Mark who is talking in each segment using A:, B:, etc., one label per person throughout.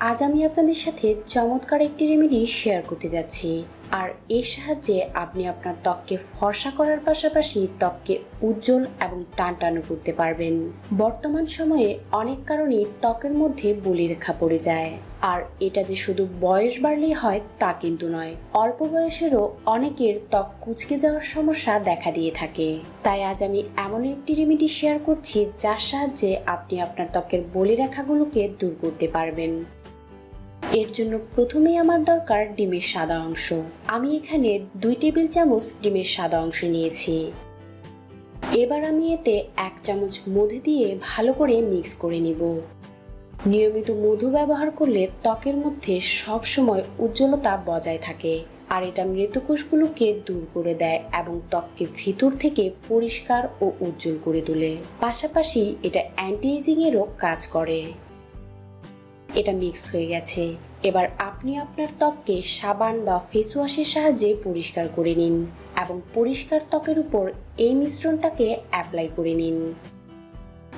A: আজ আমি আপনাদের সাথে চমৎকার একটি রেমেডি শেয়ার করতে যাচ্ছি। আর এর সাহায্যে আপনি আপনার ত্বককে ফর্সা করার পাশাপাশি ত্বককে উজ্জ্বল এবং টানটানো করতে পারবেন। বর্তমান সময়ে অনেক কারণে ত্বকের মধ্যে বলিরেখা পড়ে যায়। আর এটা যে শুধু বয়স বাড়লেই হয় তা কিন্তু নয়, অল্প বয়সেরও অনেকের ত্বক কুচকে যাওয়ার সমস্যা দেখা দিয়ে থাকে। তাই আজ আমি এমন একটি রেমেডি শেয়ার করছি যার সাহায্যে আপনি আপনার ত্বকের বলিরেখাগুলোকে দূর করতে পারবেন। এর জন্য প্রথমেই আমার দরকার ডিমের সাদা অংশ। আমি এখানে দুই টেবিল চামচ ডিমের সাদা অংশ নিয়েছি। এবার আমি এতে এক চামচ মধু দিয়ে ভালো করে মিক্স করে নিব। নিয়মিত মধু ব্যবহার করলে ত্বকের মধ্যে সবসময় উজ্জ্বলতা বজায় থাকে, আর এটা মৃতকোষগুলোকে দূর করে দেয় এবং ত্বককে ভিতর থেকে পরিষ্কার ও উজ্জ্বল করে তোলে। পাশাপাশি এটা অ্যান্টি এজিং এরও কাজ করে। এটা মিক্স হয়ে গেছে। এবার আপনি আপনার ত্বককে সাবান বা ফেস ওয়াশের সাহায্যে পরিষ্কার করে নিন এবং পরিষ্কার ত্বকের উপর এই মিশ্রণটাকে অ্যাপ্লাই করে নিন।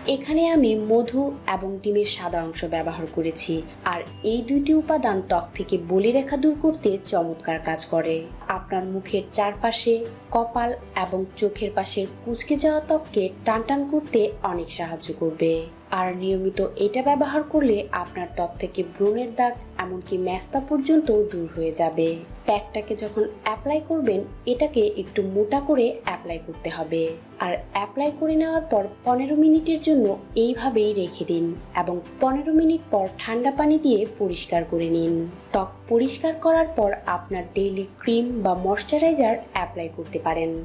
A: এখানে আমি মধু এবং ডিমের সাদা অংশ ব্যবহার করেছি আর এই দুইটি উপাদান ত্বক থেকে বলি রেখা দূর করতে চমৎকার কাজ করে। আপনার মুখের চারপাশে, কপাল এবং চোখের পাশের কুচকে যাওয়া ত্বককে টানটান করতে অনেক সাহায্য করবে। আর নিয়মিত এটা ব্যবহার করলে আপনার ত্বক থেকে ব্রণের দাগ, এমনকি ম্যাস্তা পর্যন্ত দূর হয়ে যাবে। প্যাকটাকে যখন অ্যাপ্লাই করবেন, এটাকে একটু মোটা করে অ্যাপ্লাই করতে হবে। আর অ্যাপ্লাই করে নেওয়ার পর পনেরো মিনিটের জন্য এইভাবেই রেখে দিন এবং পনেরো মিনিট পর ঠান্ডা পানি দিয়ে পরিষ্কার করে নিন। ত্বক পরিষ্কার করার পর আপনার ডেইলি ক্রিম বা ময়শ্চারাইজার অ্যাপ্লাই করতে পারেন।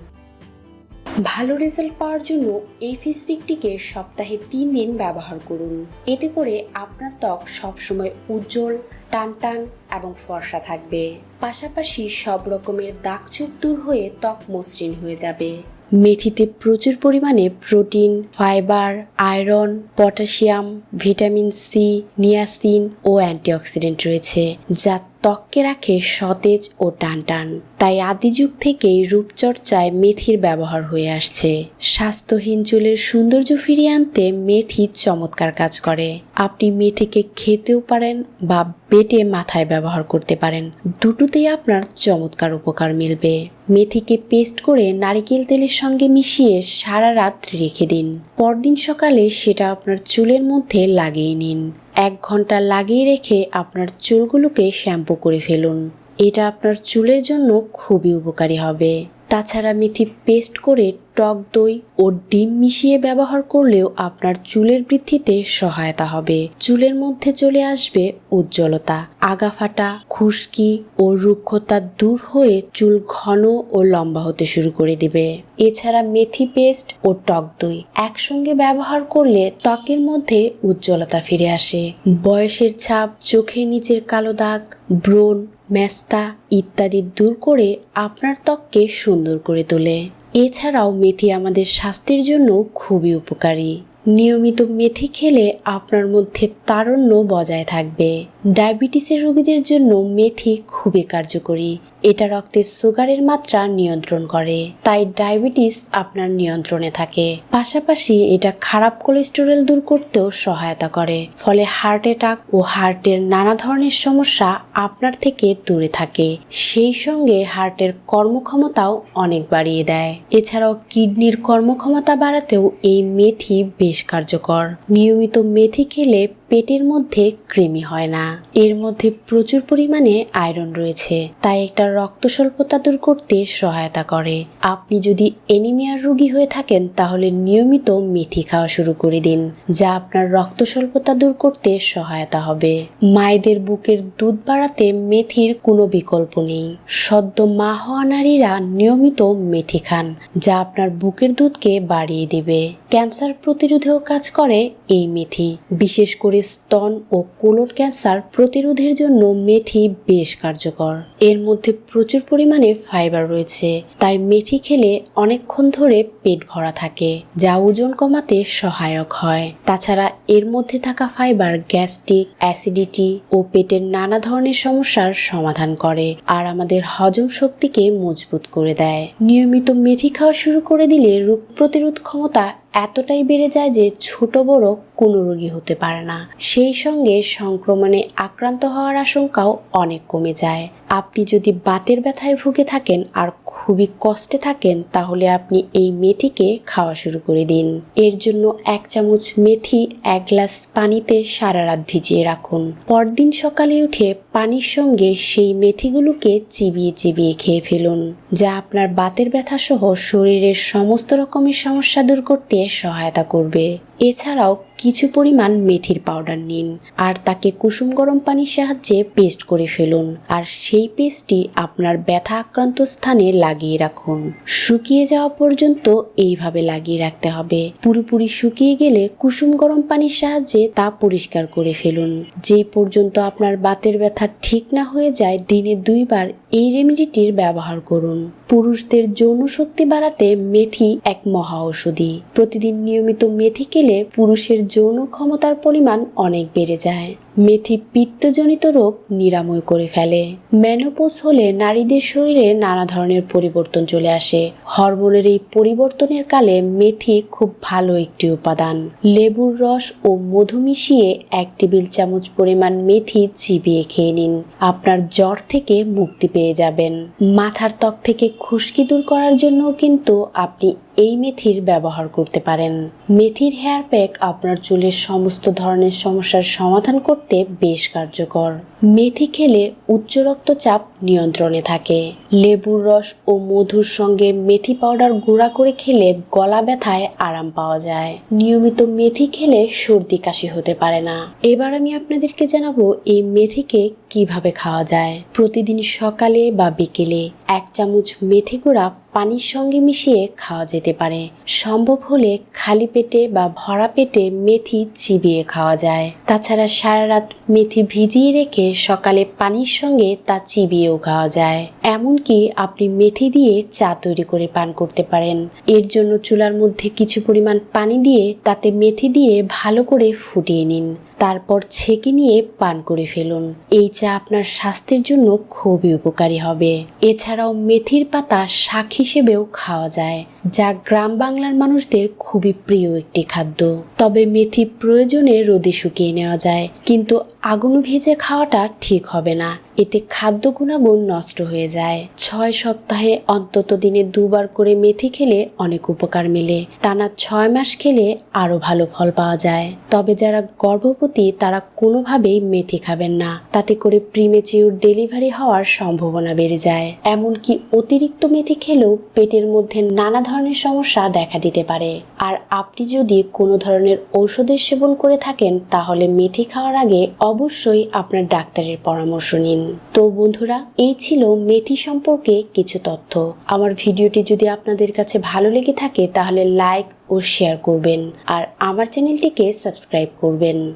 A: ভালো রেজাল্ট পাওয়ার জন্য এই ফেস পিকটিকে সপ্তাহে তিন দিন ব্যবহার করুন। এতে করে আপনার ত্বক সবসময় উজ্জ্বল, টানটান এবং ফর্সা থাকবে। পাশাপাশি সব রকমের দাগচুপ দূর হয়ে ত্বক মসৃণ হয়ে যাবে। মেথিতে প্রচুর পরিমাণে protein, fibre, iron, potassium, vitamin C, niacin ও অ্যান্টিঅক্সিডেন্ট রয়েছে, যা ত্বককে রাখে সতেজ ও টানটান। তাই আদি যুগ থেকেই রূপচর্চায় মেথির ব্যবহার হয়ে আসছে। স্বাস্থ্যহীন চুলের সৌন্দর্য ফিরিয়ে আনতে মেথি চমৎকার কাজ করে। আপনি মেথিকে খেতেও পারেন বা বেটে মাথায় ব্যবহার করতে পারেন। দুটোতেই আপনার চমৎকার উপকার মিলবে। মেথিকে পেস্ট করে নারিকেল তেলের সঙ্গে মিশিয়ে সারা রাত রেখে দিন। পরদিন সকালে সেটা আপনার চুলের মধ্যে লাগিয়ে নিন। এক ঘণ্টা লাগিয়ে রেখে আপনার চুলগুলোকে শ্যাম্পু করে ফেলুন। এটা আপনার চুলের জন্য খুবই উপকারী হবে। তাছাড়া মেথি পেস্ট করে টক দই ও ডিম মিশিয়ে ব্যবহার করলেও আপনার চুলের বৃদ্ধিতে সহায়তা হবে। চুলের মধ্যে চলে আসবে উজ্জ্বলতা। আগা ফাটা খুশকি ও রুক্ষতা দূর হয়ে চুল ঘন ও লম্বা হতে শুরু করে দিবে। এছাড়া মেথি পেস্ট ও টক দই একসঙ্গে ব্যবহার করলে ত্বকের মধ্যে উজ্জ্বলতা ফিরে আসে। বয়সের ছাপ, চোখের নিচের কালো দাগ, ব্রণ ম্যাস্তা ইত্যাদি দূর করে আপনার ত্বককে সুন্দর করে তোলে। এছাড়াও মেথি আমাদের স্বাস্থ্যের জন্য খুবই উপকারী। নিয়মিত মেথি খেলে আপনার মধ্যে তারণ্য বজায় থাকবে। ডায়াবেটিসের রোগীদের জন্য মেথি খুবই কার্যকরী। এটা রক্তে সুগারের মাত্রা নিয়ন্ত্রণ করে, তাই ডায়াবেটিস আপনার নিয়ন্ত্রণে থাকে। পাশাপাশি এটা খারাপ কোলেস্টেরল দূর করতেও সহায়তা করে, ফলে হার্ট অ্যাটাক ও হার্টের নানা ধরনের সমস্যা আপনার থেকে দূরে থাকে। সেই সঙ্গে হার্টের কর্মক্ষমতাও অনেক বাড়িয়ে দেয়। এছাড়াও কিডনির কর্মক্ষমতা বাড়াতেও এই মেথি বেশ কার্যকর। নিয়মিত মেথি খেলে পেটের মধ্যে কৃমি হয় না। এর মধ্যে প্রচুর পরিমাণে আয়রন রয়েছে, তাই একটা রক্ত স্বল্পতা দূর করতে সহায়তা করে। আপনি যদি এনিমিয়ার রোগী হয়ে থাকেন, তাহলে নিয়মিত মেথি খাওয়া শুরু করে দিন, যা আপনার রক্ত স্বল্পতা দূর করতে সহায়তা হবে। মায়েদের বুকের দুধ বাড়াতে মেথির কোনো বিকল্প নেই। সদ্য মা হওয়া নারীরা নিয়মিত মেথি খান, যা আপনার বুকের দুধকে বাড়িয়ে দেবে। ক্যান্সার প্রতিরোধেও কাজ করে এই মেথি, বিশেষ করে স্তন ও কোলন ক্যান্সার প্রতিরোধের জন্য মেথি বেশ কার্যকর। এর মধ্যে প্রচুর পরিমাণে ফাইবার রয়েছে, তাই মেথি খেলে অনেকক্ষণ ধরে পেট ভরা থাকে, যা ওজন কমাতে সহায়ক হয়। তাছাড়া এর মধ্যে থাকা ফাইবার গ্যাস্ট্রিক, অ্যাসিডিটি ও পেটের নানা ধরনের সমস্যার সমাধান করে আর আমাদের হজম শক্তিকে মজবুত করে দেয়। নিয়মিত মেথি খাওয়া শুরু করে দিলে রোগ প্রতিরোধ ক্ষমতা এতটাই বেড়ে যায় যে ছোট বড় কোনো রোগী হতে পারে না। সেই সঙ্গে সংক্রমণে আক্রান্ত হওয়ার আশঙ্কাও অনেক কমে যায়। আপনি যদি বাতের ব্যথায় ভুগে থাকেন আর খুবই কষ্টে থাকেন, তাহলে আপনি এই মেথিকে খাওয়া শুরু করে দিন। এর জন্য এক চামচ মেথি, এক গ্লাস পানিতে সারা রাত ভিজিয়ে রাখুন। পরদিন সকালে উঠে পানির সঙ্গে সেই মেথিগুলোকে চিবিয়ে চিবিয়ে খেয়ে ফেলুন, যা আপনার বাতের ব্যথা সহ শরীরের সমস্ত রকমের সমস্যা দূর করতে সহায়তা করবে। এছাড়াও কিছু পরিমাণ মেথির পাউডার নিন আর তাকে কুসুম গরম পানির সাহায্যে পেস্ট করে ফেলুন আর সেই পেস্টটি আপনার ব্যথা আক্রান্ত স্থানে লাগিয়ে রাখুন। শুকিয়ে যাওয়া পর্যন্ত এইভাবে লাগিয়ে রাখতে হবে। পুরোপুরি শুকিয়ে গেলে কুসুম গরম পানির সাহায্যে তা পরিষ্কার করে ফেলুন। যেই পর্যন্ত আপনার বাতের ব্যথা ঠিক না হয়ে যায়, দিনে দুইবার এই রেমেডিটির ব্যবহার করুন। পুরুষদের যৌন শক্তি বাড়াতে মেথি এক মহা ঔষধি। প্রতিদিন নিয়মিত মেথি খেলে পুরুষের যৌন ক্ষমতার পরিমাণ অনেক বেড়ে যায়। মেথি পিত্তজনিত রোগ নিরাময় করে ফেলে। ম্যানোপোজ হলে নারীদের শরীরে নানা ধরনের পরিবর্তন চলে আসে। হরমোনের এই পরিবর্তনের কালে মেথি খুব ভালো একটি উপাদান। লেবুর রস ও মধু মিশিয়ে এক টেবিল চামচ পরিমাণ মেথি চিবিয়ে খেয়ে নিন। আপনার জ্বর থেকে মুক্তি পেয়ে যাবেন। মাথার ত্বক থেকে খুশকি দূর করার জন্য কিন্তু আপনি এই মেথির ব্যবহার করতে পারেন। মেথির হেয়ার প্যাক আপনার চুলের সমস্ত ধরনের সমস্যার সমাধান করতে বেশ কার্যকর। মেথি খেলে উচ্চ রক্তচাপ নিয়ন্ত্রণে থাকে। লেবুর রস ও মধুর সঙ্গে মেথি পাউডার গুঁড়া করে খেলে গলা ব্যথায় আরাম পাওয়া যায়। নিয়মিত মেথি খেলে সর্দি কাশি হতে পারে না। এবার আমি আপনাদেরকে জানাব এই মেথিকে কীভাবে খাওয়া যায়। প্রতিদিন সকালে বা বিকেলে এক চামচ মেথি গুঁড়া পানির সঙ্গে মিশিয়ে খাওয়া যেতে পারে। সম্ভব হলে খালি পেটে বা ভরা পেটে মেথি চিবিয়ে খাওয়া যায়। তাছাড়া সারা রাত মেথি ভিজিয়ে রেখে সকালে পানির সঙ্গে তা চিবিয়েও খাওয়া যায়। এমনকি আপনি মেথি দিয়ে চা তৈরি করে পান করতে পারেন। এর জন্য চুলার মধ্যে কিছু পরিমাণ পানি দিয়ে তাতে মেথি দিয়ে ভালো করে ফুটিয়ে নিন। তারপর ছেঁকে নিয়ে পান করে ফেলুন। এই চা আপনার স্বাস্থ্যের জন্য খুবই উপকারী হবে। এছাড়াও মেথির পাতা শাক হিসেবেও খাওয়া যায়, যা গ্রাম বাংলার মানুষদের খুবই প্রিয় একটি খাদ্য। তবে মেথি প্রয়োজনে রোদে শুকিয়ে নেওয়া যায়, কিন্তু আগুন ভেজে খাওয়াটা ঠিক হবে না। এতে খাদ্য গুণাগুণ নষ্ট হয়ে যায়। ছয় সপ্তাহে অন্তত দিনে দুবার করে মেথি খেলে অনেক উপকার মেলে। টানা ছয় মাস খেলে আরও ভালো ফল পাওয়া যায়। তবে যারা গর্ভবতী, তারা কোনোভাবেই মেথি খাবেন না। তাতে করে প্রিমেচিউর ডেলিভারি হওয়ার সম্ভাবনা বেড়ে যায়। এমনকি অতিরিক্ত মেথি খেলেও পেটের মধ্যে নানা ধরনের সমস্যা দেখা দিতে পারে। আর আপনি যদি কোনো ধরনের ঔষধের সেবন করে থাকেন, তাহলে মেথি খাওয়ার আগে অবশ্যই আপনার ডাক্তারের পরামর্শ নিন। তো বন্ধুরা, এই ছিল মেথি সম্পর্কে কিছু তথ্য। আমার ভিডিওটি যদি আপনাদের কাছে ভালো লেগে থাকে, তাহলে লাইক ও শেয়ার করবেন। আর আমার চ্যানেলটিকে সাবস্ক্রাইব করবেন।